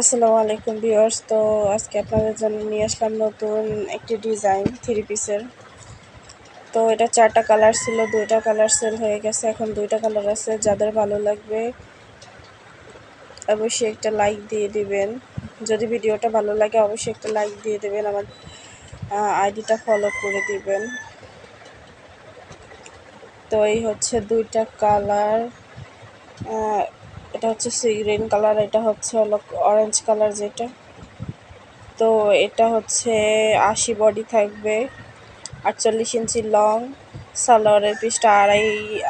আসসালামু আলাইকুম ভিউয়ার্স। তো আজকে আপনাদের জন্য নিয়ে আসলাম নতুন একটি ডিজাইন থ্রি পিসের। তো এটা চারটা কালার ছিল, দুইটা কালার সেল হয়ে গেছে। এখন দুইটা কালার আছে, যাদের ভালো লাগবে অবশ্যই একটা লাইক দিয়ে দিবেন। যদি ভিডিওটা ভালো লাগে, অবশ্যই একটা লাইক দিয়ে দেবেন, আমার আইডিটা ফলো করে দিবেন। তো এই হচ্ছে দুইটা কালার এটা হচ্ছে সি গ্রিন কালার, এটা হচ্ছে হলো অরেঞ্জ কালার যেটা। তো এটা হচ্ছে আশি বডি থাকবে, আটচল্লিশ ইঞ্চি লং সালোয়ারের পিসটা আড়াই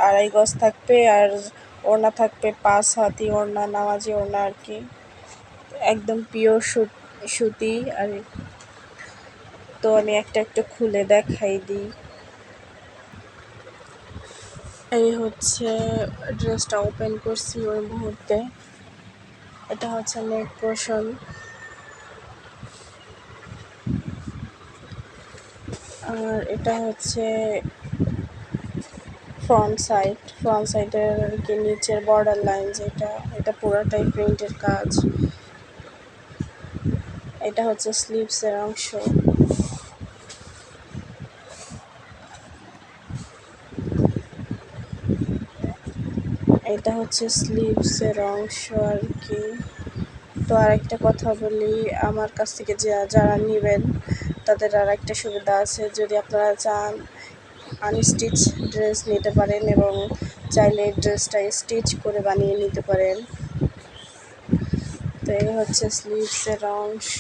আড়াই গজ থাকবে আর ওড়না থাকবে পাঁচ হাতি ওড়না, নামাজি ওড়না আর কি। একদম পিওর সুতি আর তো আমি একটা একটা খুলে দেখাই দিই। এই হচ্ছে ড্রেসটা ওপেন করছি ওই মুহূর্তে। এটা হচ্ছে নেক পোর্শন আর এটা হচ্ছে ফ্রন্ট সাইড ফ্রন্ট সাইডের আর কি নিচের বর্ডার লাইন যেটা, এটা পুরোটাই প্রিন্টের কাজ। এটা হচ্ছে স্লিভসের অংশ। এটা হচ্ছে স্লিভসের অংশ আর কি। তো আরেকটা কথা বলি, আমার কাছ থেকে যে যারা নেবেন, তাদের আর একটা সুবিধা আছে। যদি আপনারা চান আনস্টিচ ড্রেস নিতে পারেন এবং চাইলে ড্রেসটা স্টিচ করে বানিয়ে নিতে পারেন। তো এই হচ্ছে স্লিভসের অংশ।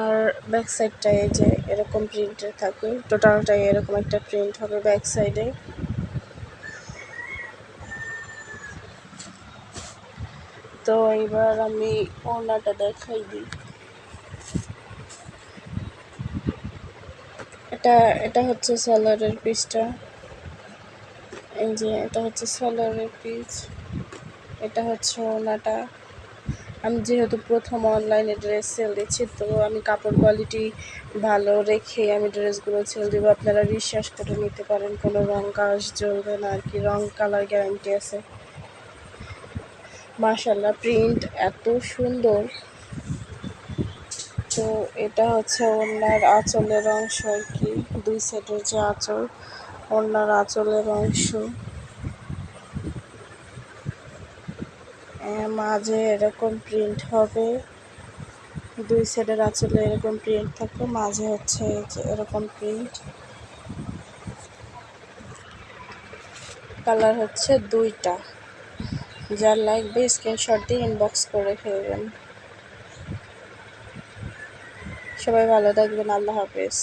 আর ব্যাক সাইডটা এই যে এরকম প্রিন্টের থাকবে টোটালটাই এরকম একটা প্রিন্ট হবে ব্যাক সাইডে তো এবার আমি ওনাটা দেখাই দিই। এটা এটা হচ্ছে সালোয়ারের পিসটা। এই যে, এটা হচ্ছে সালোয়ারের পিস। এটা হচ্ছে ওনাটা। আমি যেহেতু প্রথম অনলাইনে ড্রেস সেল দিচ্ছি, তো আমি কাপড় কোয়ালিটি ভালো রেখে আমি ড্রেসগুলো সেল দেবো। আপনারা বিশ্বাস করে নিতে পারেন, কোনো রং কাজ জ্বলবে না। আর কি, রং, কালার গ্যারান্টি আছে। মাশাল্লাহ প্রিন্ট এত সুন্দর। তো এটা হচ্ছে ওনার আঁচলের অংশ আর কি, দুই সেটের যে আঁচল ওনার আঁচলের অংশ। মাঝে এরকম প্রিন্ট হবে, দুই সেটের আঁচলে এরকম প্রিন্ট থাকবে, মাঝে হচ্ছে এরকম প্রিন্ট কালার হচ্ছে দুইটা। যার লাগবে স্ক্রিনশট দিয়ে ইনবক্স করে ফেলবেন। সবাই ভালো থাকবেন আল্লাহ হাফেজ।